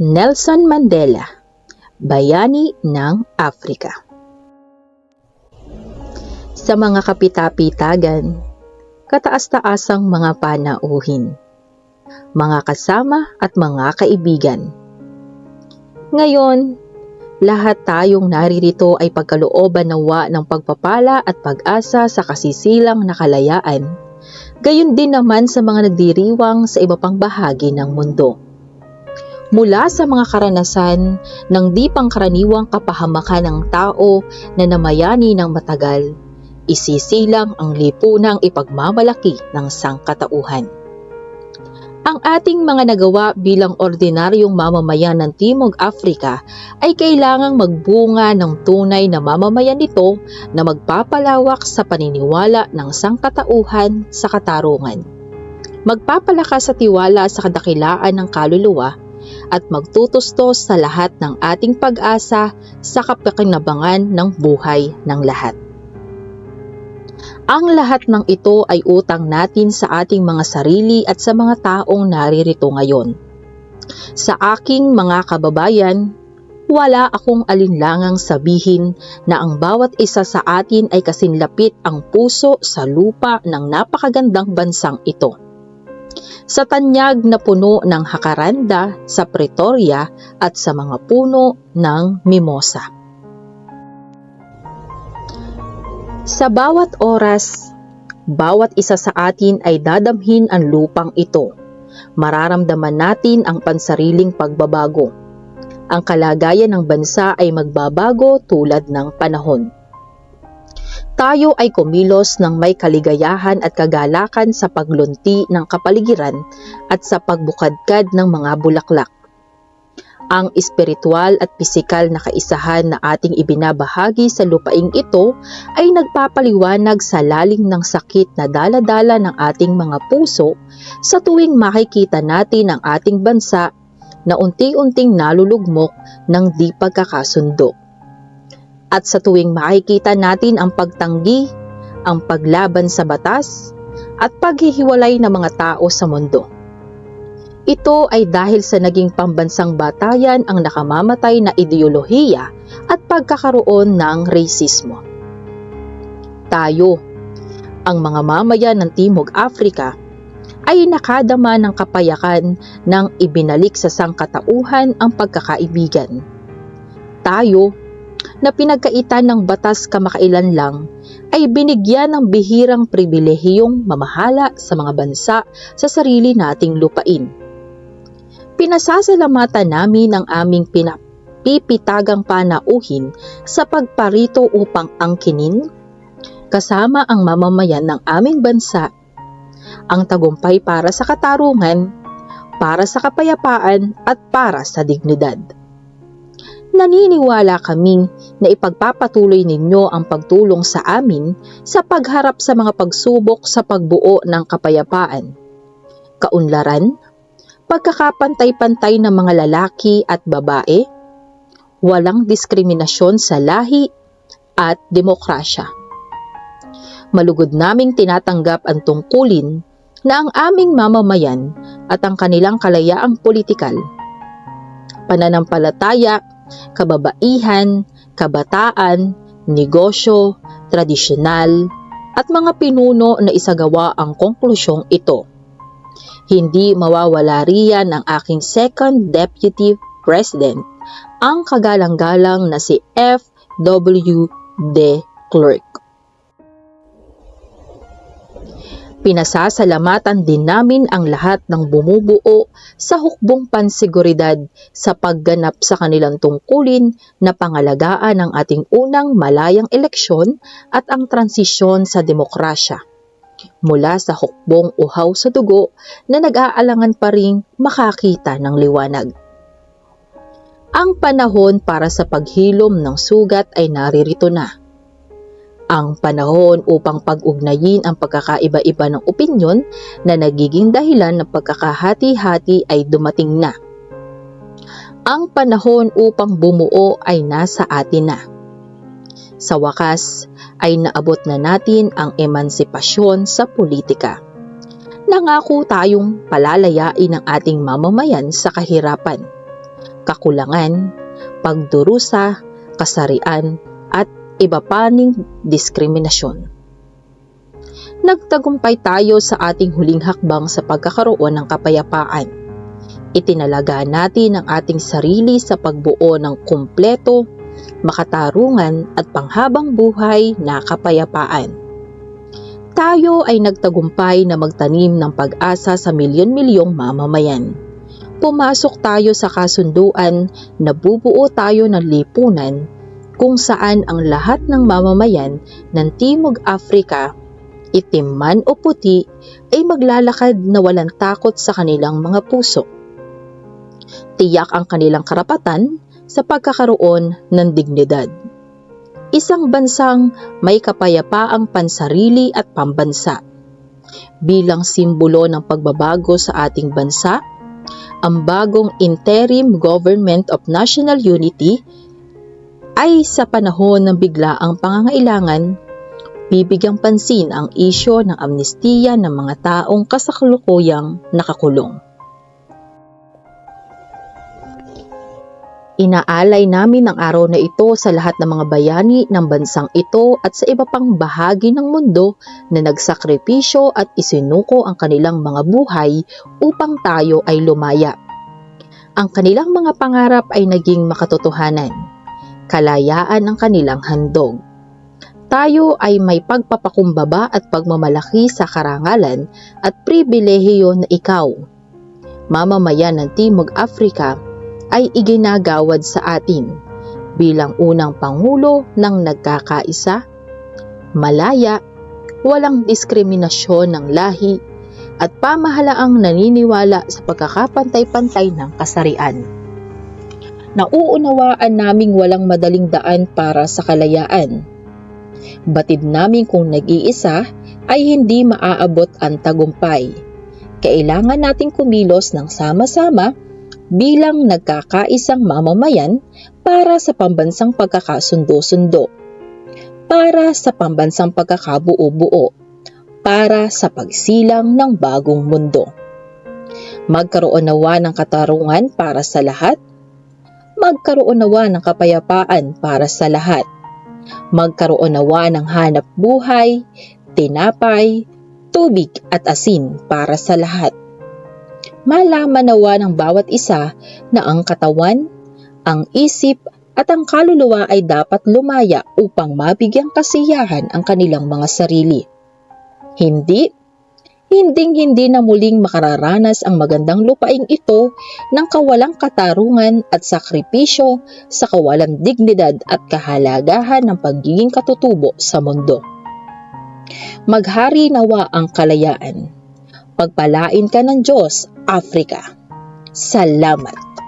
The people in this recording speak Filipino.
Nelson Mandela, Bayani ng Afrika. Sa mga kapitapitagan, kataas-taasang mga panauhin, mga kasama at mga kaibigan. Ngayon, lahat tayong naririto ay pagkalooban nawa ng pagpapala at pag-asa sa kasisilang na kalayaan. Gayon din naman sa mga nagdiriwang sa iba pang bahagi ng mundo. Mula sa mga karanasan ng di pangkaraniwang kapahamakan ng tao na namayani ng matagal, isisilang ang lipunang ipagmamalaki ng sangkatauhan. Ang ating mga nagawa bilang ordinaryong mamamayan ng Timog Afrika ay kailangang magbunga ng tunay na mamamayan nito na magpapalawak sa paniniwala ng sangkatauhan sa katarungan. Magpapalakas sa tiwala sa kadakilaan ng kaluluwa at magtutustos sa lahat ng ating pag-asa sa kapakinabangan ng buhay ng lahat. Ang lahat ng ito ay utang natin sa ating mga sarili at sa mga taong naririto ngayon. Sa aking mga kababayan, wala akong alinlangang sabihin na ang bawat isa sa atin ay kasinlapit ang puso sa lupa ng napakagandang bansang ito. Sa tanyag na puno ng hakaranda sa Pretoria at sa mga puno ng mimosa. Sa bawat oras, bawat isa sa atin ay dadamhin ang lupang ito. Mararamdaman natin ang pansariling pagbabago. Ang kalagayan ng bansa ay magbabago tulad ng panahon. Tayo ay kumilos ng may kaligayahan at kagalakan sa paglunti ng kapaligiran at sa pagbukadkad ng mga bulaklak ang espiritual at pisikal na kaisahan na ating ibinabahagi sa lupaing ito ay nagpapaliwanag sa lalim ng sakit na daladala ng ating mga puso sa tuwing makikita natin ang ating bansa na unti-unting nalulugmok ng di pagkakasundo. At sa tuwing makikita natin ang pagtanggi, ang paglaban sa batas, at paghihiwalay ng mga tao sa mundo ito ay dahil sa naging pambansang batayan ang nakamamatay na ideolohiya at pagkakaroon ng rasismo. Tayo, ang mga mamayan ng Timog Afrika, ay nakadama ng kapayakan ng ibinalik sa sangkatauhan ang pagkakaibigan. Tayo, na pinagkaitan ng batas kamakailan lang, ay binigyan ng bihirang pribilehiyong mamahala sa mga bansa sa sarili nating lupain Pinasasalamatan namin ang aming pinapipitagang panauhin sa pagparito upang angkinin kasama ang mamamayan ng aming bansa ang tagumpay para sa katarungan, para sa kapayapaan at para sa dignidad. Naniniwala kaming na ipagpapatuloy ninyo ang pagtulong sa amin sa pagharap sa mga pagsubok sa pagbuo ng kapayapaan, kaunlaran pagkakapantay-pantay ng mga lalaki at babae, walang diskriminasyon sa lahi at demokrasya. Malugod naming tinatanggap ang tungkulin na ang aming mamamayan at ang kanilang kalayaang politikal, pananampalataya, kababaihan, kabataan, negosyo, tradisyonal, at mga pinuno na isagawa ang konklusyong ito hindi mawawala riyan ang aking second deputy president, ang kagalang-galang na si F.W. de Klerk. Pinasasalamatan din namin ang lahat ng bumubuo sa hukbong pansiguridad sa pagganap sa kanilang tungkulin na pangalagaan ang ating unang malayang eleksyon at ang transisyon sa demokrasya mula sa hukbong uhaw sa dugo na nag-aalangan pa ring makakita ng liwanag. Ang panahon para sa paghilom ng sugat ay naririto na. Ang panahon upang pag-ugnayin ang pagkakaiba-iba ng opinyon na nagiging dahilan ng pagkakahati-hati ay dumating na. Ang panahon upang bumuo ay nasa atin na. Sa wakas, ay naabot na natin ang emansipasyon sa politika. Nangako tayong palalayain ang ating mamamayan sa kahirapan. kakulangan, pagdurusa, kasarian, at iba pa ning diskriminasyon. Nagtagumpay tayo sa ating huling hakbang sa pagkakaroon ng kapayapaan. Itinalaga natin ang ating sarili sa pagbuo ng kumpleto, makatarungan at panghabang buhay na kapayapaan. Tayo ay nagtagumpay na magtanim ng pag-asa sa milyon-milyong mamamayan. Pumasok tayo sa kasunduan na bubuo tayo ng lipunan kung saan ang lahat ng mamamayan ng Timog Afrika, itim man o puti, ay maglalakad na walang takot sa kanilang mga puso. Tiyak ang kanilang karapatan sa pagkakaroon ng dignidad. Isang bansang may kapayapaang pansarili at pambansa. Bilang simbolo ng pagbabago sa ating bansa, ang bagong Interim Government of National Unity ay sa panahon ng biglaang pangangailangan, bibigyang pansin ang isyo ng amnestiya ng mga taong kasaklukuyang nakakulong. Inaalay namin ang araw na ito sa lahat ng mga bayani ng bansang ito at sa iba pang bahagi ng mundo na nagsakripisyo at isinuko ang kanilang mga buhay upang tayo ay lumaya. Ang kanilang mga pangarap ay naging makatotohanan. Kalayaan ang kanilang handog. Tayo ay may pagpapakumbaba at pagmamalaki sa karangalan at pribilehiyo na ikaw, mamamayan ng Timog Afrika, ay iginagawad sa atin bilang unang pangulo ng nagkakaisa, malaya, walang diskriminasyon ng lahi, at pamahalaang naniniwala sa pagkakapantay-pantay ng kasarian. Nauunawaan naming walang madaling daan para sa kalayaan. Batid namin kung nag-iisa ay hindi maaabot ang tagumpay. Kailangan nating kumilos ng sama-sama bilang nagkakaisang mamamayan para sa pambansang pagkakasundo-sundo, para sa pambansang pagkakabuo-buo, para sa pagsilang ng bagong mundo. Magkaroon nawa ng katarungan para sa lahat, magkaroon nawa ng kapayapaan para sa lahat, magkaroon nawa ng hanap buhay, tinapay, tubig at asin para sa lahat malaman nawa ng bawat isa na ang katawan, ang isip at ang kaluluwa ay dapat lumaya upang mabigyang kasiyahan ang kanilang mga sarili. Hindi, hinding hindi na muling makararanas ang magandang lupaing ito ng kawalang katarungan at sakripisyo sa kawalang dignidad at kahalagahan ng pagiging katutubo sa mundo. Maghari nawa ang kalayaan. Pagpalain ka ng Diyos, Africa. Salamat!